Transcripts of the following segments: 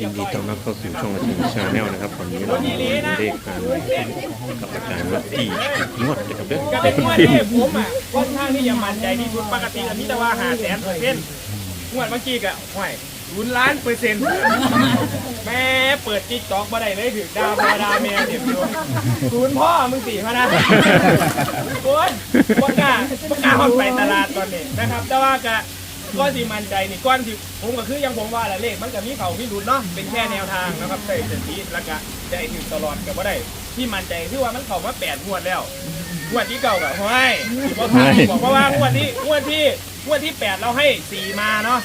ยินดีต้อนรับเข้าสู่ช่องอาชีพชาแนลนะครับตอนนี้เราอยู่ในเลขการกับอาจารย์วัดที่งวดนะครับเด้อก็เป็นงวดที่ผมอะค่อนข้างที่จะมั่นใจที่สุดปกติอันนี้แต่ว่าหาแสนเปอร์เซ็นต์งวดเมื่อกี้ก็ห่วยศูนย์ล้านเปอร์เซ็นต์แม่เปิดติ๊กตอกมาได้เลยถึงดาวพอดาแม่เด็บอยู่ศูนย์พ่อมึงสี่พะนะคุณประกล้าประกล้าห้องไปตลาดตอนนี้นะครับ แต่ว่าก็ ก็สิมั่นใจนี่ก้อนที่ผมก็คือยังผมว่าแหละเลขมันก็มีเขามีหลุดเนาะเป็นแค่แนวทางนะครับใส่สติแล้วก็ใจถึงตลอดก็บ่ได้ที่มั่นใจคือว่ามันเข้ามาแปดงวดแล้วงวดที่เก่าแบบห้อยบอกบอกเพราะว่างวดที่งวดที่งวดที่แปดเราให้สี่มาเนาะ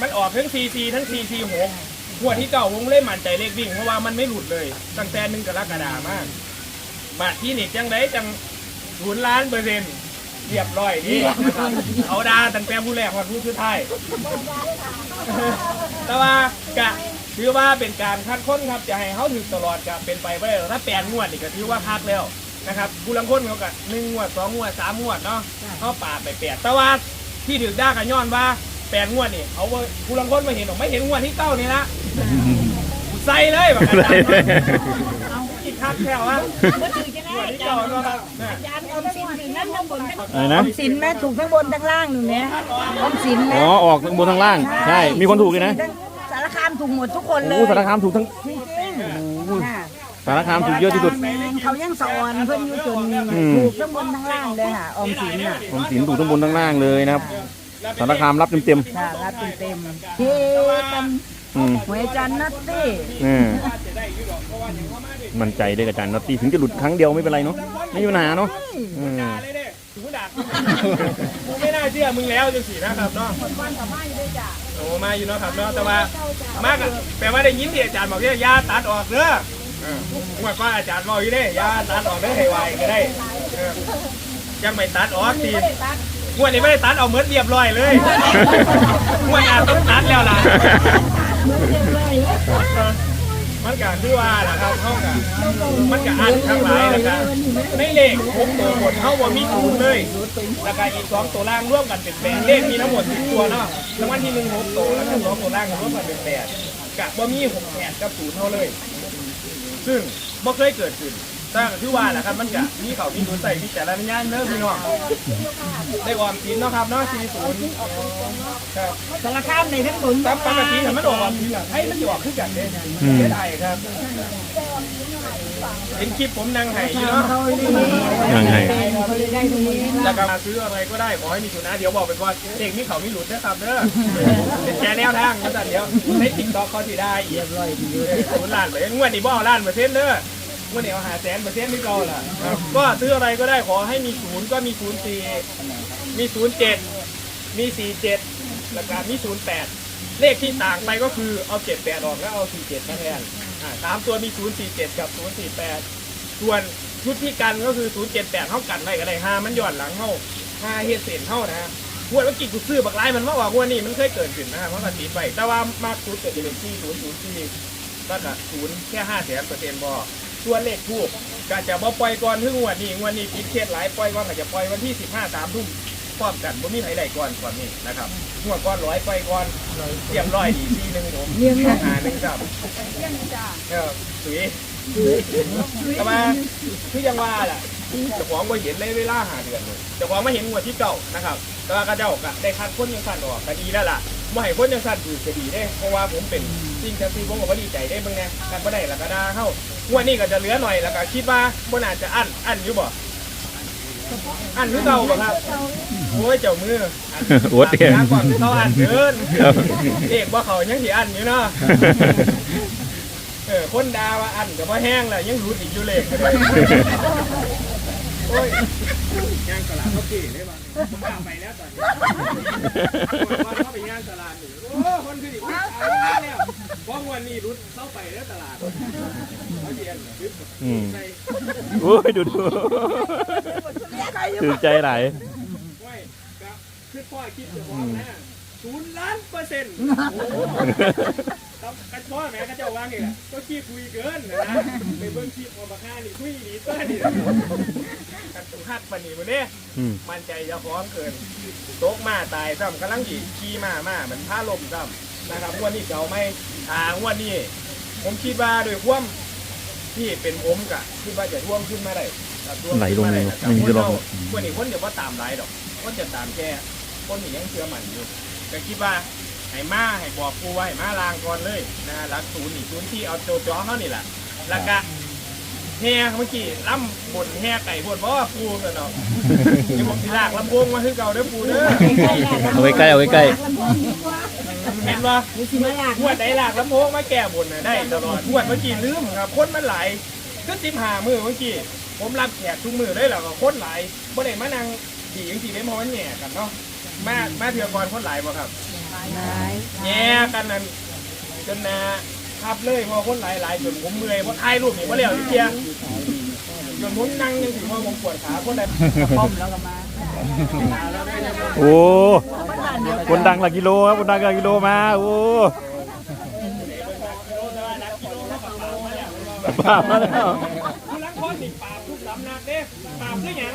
มันออกทั้งซีซีทั้งซีซีหกงวดที่เก่าวงเล่มั่นใจเลขวิ่งเพราะว่ามันไม่หลุดเลย ตั้งแต่หนึ่งกรกฎาคมมาบาทที่นี่จังไดจังศูนย์ล้านเปอร์เซ็นต์ เรียบร้อยดีนะครับเขาดาตั้งแต่ผู้แรกวันผู้สุดท้ายแต่ว่ากะถือว่าเป็นการคัดค้นครับจะให้เขาถึงตลอดกะเป็นไปไม่ได้หรอกถ้าแปดงวดนี่ก็ถือว่าพักแล้วนะครับผู้ลังคนเขากะหนึ่งงวดสองงวดสามงวดเนาะเขาป่าดไปแปดแต่ว่าที่ถึงได้กันย้อนว่าแปดงวดนี่เขาว่าผู้ลังคนมาเห็นหรอกไม่เห็นงวดที่เก้านี่ละใส่เลยแบบอาจารย์เอาอีกคักแถวอะบ่ถือจะได้งวดที่จา เก้านเนาะครับน่ะอมสินถึงนั่นทั้งบนทั้งอะไรนะสินแม่ถูกทั้งบนทั้งล่างหนูเนี่ยออมสินอ๋อ ออกทั้งบนทั้งล่าง ใช่ มีคนถูกเลยนะสารคามถูกหมดทุกคนเลโอ้ยสารคามถูกทั้งจริงๆค่ะสารคามถูกเยอะที่สุด เขายังสอนเพิ่อนอยู่จนอืม ถูกทั้งบนทั้งล่างเลยค่ะออมสินอะผมสินถูกทั้งบนทั้งล่างเลยนะครับสารคามรับเต็มค่ะรับเต็มๆเฮกันๆอืมหวยจันทร์นัตตี้ มมั่นใจได้กับอาจารย์น็อตตี้ถึงจะหลุดครั้งเดียวไม่เป็นไรเนาะไม่มีปัญหาเนาะอืมด่าเลยเด้ถึงด่ากูไม่น่าเชื่อมึงแล้วจังสีนะครับเนาะโอ้มาอยู่เนาะครับเนาะแต่ว่ามากอะแปลว่าได้ยินที่อาจารย์บอกเนี่ยยาตัดออกเด้อเออเมื่อก่อนอาจารย์บอกอยู่เด้ยาตัดออกเด้อให้ไวก็ได้เออยังไม่ตัดออกตีงวดนี้ไม่ได้ตัดเอาเหมือนเรียบร้อยเลยงวดหน้าต้องตัดแล้วล่ะ มันก็คือว่านะครับเขาก็มันก็อันทั้งหลายนะครับในเลขหกตัวบนเขาว่ามีศูนเลยแล้วก็อีกสองตัวล่างร่วมกันเป็นแปดเลขมีทั้งหมดสิบตัวเนาะรางวัลที่หนึ่งหกตัวแล้วก็สองตัวล่างร่วมกันเป็นแปดกะว่ามีหกแปดกับศูนย์เท่าเลย ซึ่งบ่เคยเกิดขึ้น แต่ก็คือว่าแหละครับมันก็มีเขามีดูใส่พิจารณญาณเนอะพี่น้องได้ออมสินเนาะครับเนาะสี่ศูนย์ครับสารคามในทั้งบนตามปกติถ้ามันออกแบบนี้อะให้มันจะออกขึ้นกันเด้เสียดายครับเห็นคลิปผมนั่งไห้อยู่เนาะยังไงแล้วก็มาซื้ออะไรก็ได้ขอให้มีทุนนะเดี๋ยวบอกไปก่อนเด็กมีเขามีหลุดนะครับเด้อเป็นแค่แนวทางนะแต่เดี๋ยวในติ๊กต็อกเขาสิได้อีกศูนย์ล้านไปงวดนี้บ่เอาล้านเปอร์เซ็นต์เด้อง วดนี้เอาหาแสนเปอร์เซ็นต์ไม่เก่าล่ะก็ซื้ออะไรก็ได้ขอให้มีศูนย์ก็มีศูนย์สี่มีศูนย์เจ็ดมีสี่เจ็ดแล้วก็มีศูนย์แปดเลขที่ต่างไปก็คือเอาเจ็ดแปดออกแล้วเอาสี่เจ็ดมาแทนอ่าสามตัวมีศูนย์สี่เจ็ดกับศูนย์สี่แปดส่วนชุดที่กันก็คือศูนย์เจ็ดแปดเท่ากันไว้ก็ได้ห้ามันหย้อนหลังเท่าห้าเฮดเศษเท่านะงวดเมื่อกี้กูซื้อบักไลายมันว่าว่างวดนี้มันเคยเกิดขึ้นนะเพราะมันติดไปแต่ว่ามากสุดเกิดจะเป็นที่ศูนย์ศูนย์สี่ก็จะศูนย์แค่ห้าแสนเปอร์เซ็นต์บอ ส่วนเลขทูบก็จะบ่ปล่อยก่อนถึงงวดนี้งวดนี้ปิดเคสหลายปล่อยก่อนก็จะปล่อยวันที่สิบห้าสามทุ่มพร้อมกันบ่มีใครได้ก่อนก่อนนี้นะครับงวดก่อนร้อยปล่อยก่อนเตรียมร้อยดีทีหนึ่งผมเลี้ยงหาหนึ่งครับเออสวยแต่ว่าที่ยังว่าแหละเจ้าของก็เห็นเลยเวลาหาเดือนเลยเจ้าของไม่เห็นงวดที่เก่านะครับ แต่ว่าก็เจ้าก็ได้คัดคนยังสั่นออกก็ดีแล้วล่ะไม่ให้คนยังสั่นถือก็ดีได้ เพราะว่าผมเป็นจริงจังซีผมก็ดีใจได้เบิ่งไงกันก็ได้แล้วก็ได้เข้า งวดนี้ก็จะเหลือหน่อยแล้วก็คิดว่าคนอาจจะอั้นอั้นอยู่บ่อั้นหรือเก่าบ่ครับโอ้ยเจ้ามืออั้นโอ้เตียงก่อนเขาอั้นเกินครับเอกว่าเขายังสิอันอยู่เนาะเออคนดาว่าอันกับว่าแห้งแหละยังรุดอีกอยู่เลยก็เลยโอ้ยย่างตลาดเขาเก๋ได้ป่ะผมกล้าไปแล้วตอนนี้ว่าเขาไปย่างตลาดอยู่โอ้คนคือดิอุ้ยตายแล้ วเพราะวันนี้รุดเข้าไปแล้วตลาดเขาเรียนรึบอืมใส่โอ้ยดูดูตื่นใจไหลายไว้ก็คือพ่อคิดจะบอกนะศูนย์ล้านเปอร์เซ็นต์ครับกันพ่อแม่ก็จะวางอีกแหละก็ขี้คุยเกินนะนะไปเบิ้งคลิปออกมาค่านี่คุยหนีตัวนี่กันตุหัดปานนี่มาเนี่ยอืมมันใจจะพร้อมเกินโตกมาตายซ้ำกำลังหยีขี่มามาเหมือนผ้าลมซ้ำนะครับงวดนี้เก่าไม่ อ่างวดนี้ผมคิดว่าโดวยความที่เป็นผมกะคิดว่าจะท่วมขึ้นมาได้ครับท่วมไหลลงขึ้นเลมายได้ไม่มีจะลงงวดนี้คนเดี๋ยวว่าตามไหลดอกคนจะตามแค่คนนี้ยังเชื่อมันอยู่แต่คิดว่าให้มาให้บอกครูว่าให้มาลางก่อนเลยนะหลักศูนย์นี่ศูนย์ที่เอาโจจอเขานี่แหละแล้วก็แห่เมื่อกี้ล่ำบนแห่ไก่บนเพราะว่าปูเนาะนี่ผมสิลากลำโพงมาคือเก่าเด้อปูเด้อ เอาไว้ใกล้เอาไว้ใกล้ เห็นว่านี่สิมาลากงวดไหนลากลำโพงมาแก้บนน่ะได้ตลอดงวดเมื่อกี้ลืมครับคนมันหลายก็สิบหามือเมื่อกี้ผมรับแขกทุกมือเลยแล้วก็คนหลายบ่ได้มานั่งดีจริงๆได้เพราะมันแหน่กันเนาะมามาเถื่อก่อนคนหลายบ่ครับแหน่กันนั่นจนนาขับเลยเพอคนหลายหลายจนผมเมื่อยเพราะถ่ายรูปนี่บ่แล้วอีกเทียจนผมนั่งยังถึงว่าผมปวดขาคนใดพร้อมแล้วก็มาโอ้ คนดังหลักกิโลครับคนดังหลักกิโลมาโอ้ปามาแล้วผู้ลังคนนี่ปราบทุกสำนักเด้ปราบคือหยัง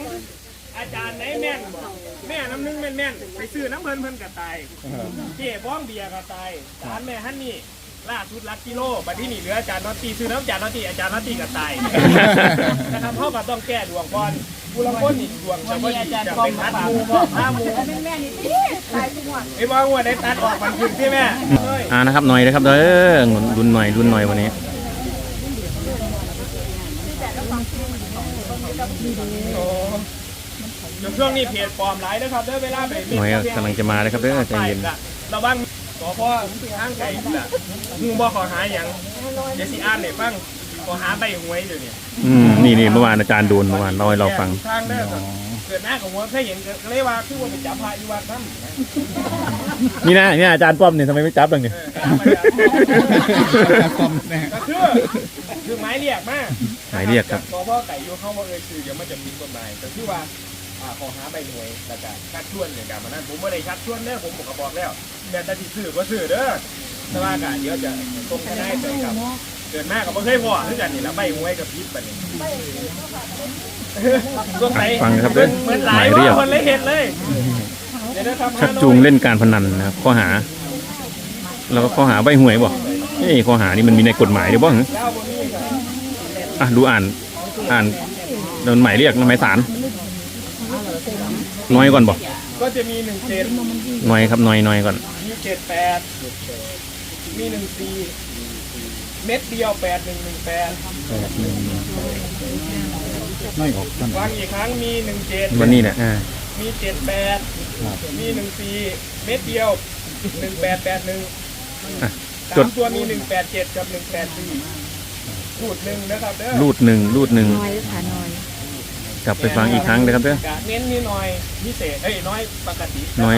อาจารย์ไหนแม่นบอกแม่น้ำหนึงแม่นแม่นๆไปซื้อน้ำเพิ่นเพิ่นก็ตายเจ๊บ้องเบียร์ก็ตายจานแม่ฮันนี่ ล่าสุดลักกิโลบัดนี้นี่เหลืออาจารย์นอตตีซื้อน้ำอาจารย์นอตตีอาจารย์นอตตีก็ตายนะครับเขาก็ต้องแก้ดวงก่อนผู้ลังคนนี่ดวงจะบ่ดีจะเป็นทัดหมูบ่ห้าหมูแม่นี่ติตายทุกวันไอ้บ้างว่าได้ตัดออกมันขึ้นใช่ไหมเฮ้ยอ่านะครับหน่อยนะครับเด้อรุนหน่อยรุนหน่อยวันนี้โอ้เดี๋ยวช่วงนี้เพจปลอมหลายนะครับเด้อเวลาไปหน่อยกำลังจะมาเลยครับเด้อใจเย็นระวัง ขอพ่อทางไกลล่ะหูบ่ขอหาอย่างเดี๋ยวสิอ่านให้ฟังขอหาใบหวยเดี๋ยวนี้อืมนี่นี่เมื่อวานอาจารย์โดนเมื่อวานเล่าให้เราฟัง ทางเด้อครับเกิดหน้าของหัวเคยเห็นก็เลยว่าคือว่าไปจับพระอยู่วัดนั่นนี่นะนี่นะอาจารย์ป้อมเนี่ยทำไมไม่จับเลยเนี่ยเออตามมาจากก็คือคือหมายเรียกมาหมายเรียกครับขอพ่อไก่อยู่เข้ามาเอ่ยคือเดี๋ยวมันจะมีกฎหมายก็คือว่า อ่าขอหาใบหวยแล้วก็ชักชวนอย่างการมานั้นผมไม่ได้ชักชวนเด้อผมบอกบอกแล้วแต่ถ้าที่ซื้อก็ซื้อเด้อแต่ว่าก็เดี๋ยวจะตรงกันได้ใจกับเกิดหน้ากับบ่เคยพอคือกันนี่ละใบหวยกับพิษปะนี่สงสัยฟังนะครับเด้อเหมือนหหลามายยเรียกคนเลยเห็นเลยเดี๋ยวนะครับชักจูงเล่นการพนันนะครับข้อหา แล้วก็ข้อหาใบหวยบ่เอ้ยข้อหานี่มันมีในกฎหมายหรือบ่หึเจ้าบนนี้ครับอะดูอ่านอ่านโดนหมายเรียกหมายสาร น้อยก่อนบ่ก็จะมีหนึ่งเจ็ดน้อยครับน้อยน้อยก่อน มีเจ็ดแปดมีหนึ่งสี่เม็ดเดียวแปดหนึ่งหนึ่งแปดไม่ออกกันวางอีกครั้งมีหนึ่งเจ็ดวันนี้เนี่ยอ่ามีเจ็ดแปดมีหนึ่งสี่เม็ดเดียวหนึ่งแปดแปดหนึ่งอะสาจดมตัวมีหนึ่งแปดเจ็ดกับหนึ่งแปดสี่พูดหนึ่งนะครับเด้อรูดหนึ่งรูดหนึ่งน้อยค่ะน้อย กลับไปฟังอีกครั้งเลยครับเด้อ กะเน้นนิดหน่อยพิเศษเอ้ยน้อยปกติน้อย